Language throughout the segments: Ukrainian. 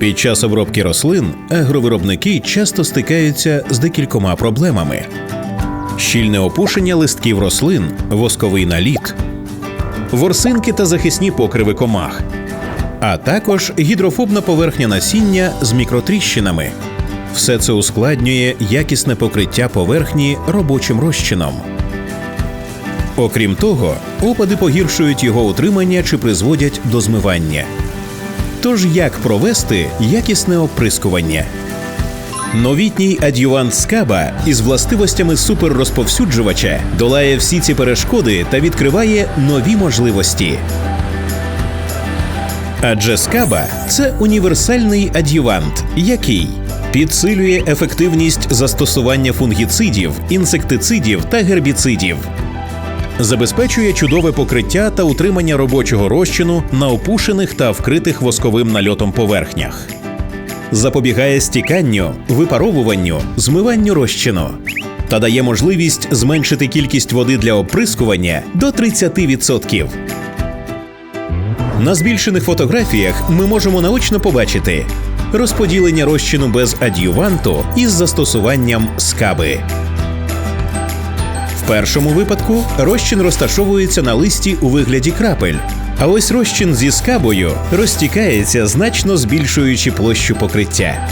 Під час обробки рослин агровиробники часто стикаються з декількома проблемами: щільне опушення листків рослин, восковий наліт, ворсинки та захисні покриви комах, а також гідрофобна поверхня насіння з мікротріщинами. Все це ускладнює якісне покриття поверхні робочим розчином. Окрім того, опади погіршують його утримання чи призводять до змивання. Тож як провести якісне оприскування? Новітній ад'ювант скаба із властивостями суперрозповсюджувача долає всі ці перешкоди та відкриває нові можливості. Адже скаба це універсальний ад'ювант, який підсилює ефективність застосування фунгіцидів, інсектицидів та гербіцидів, забезпечує чудове покриття та утримання робочого розчину на опушених та вкритих восковим нальотом поверхнях, запобігає стіканню, випаровуванню, змиванню розчину та дає можливість зменшити кількість води для оприскування до 30%. На збільшених фотографіях ми можемо наочно побачити розподілення розчину без ад'юванту із застосуванням скаби. Першому випадку розчин розташовується на листі у вигляді крапель, а ось розчин зі скабою розтікається, значно збільшуючи площу покриття.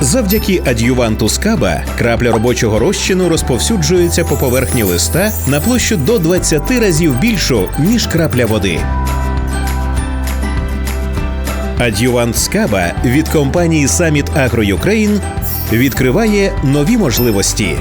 Завдяки ад'юванту скаба крапля робочого розчину розповсюджується по поверхні листа на площу до 20 разів більшу, ніж крапля води. Ад'ювант скаба від компанії Summit Agro Ukraine відкриває нові можливості.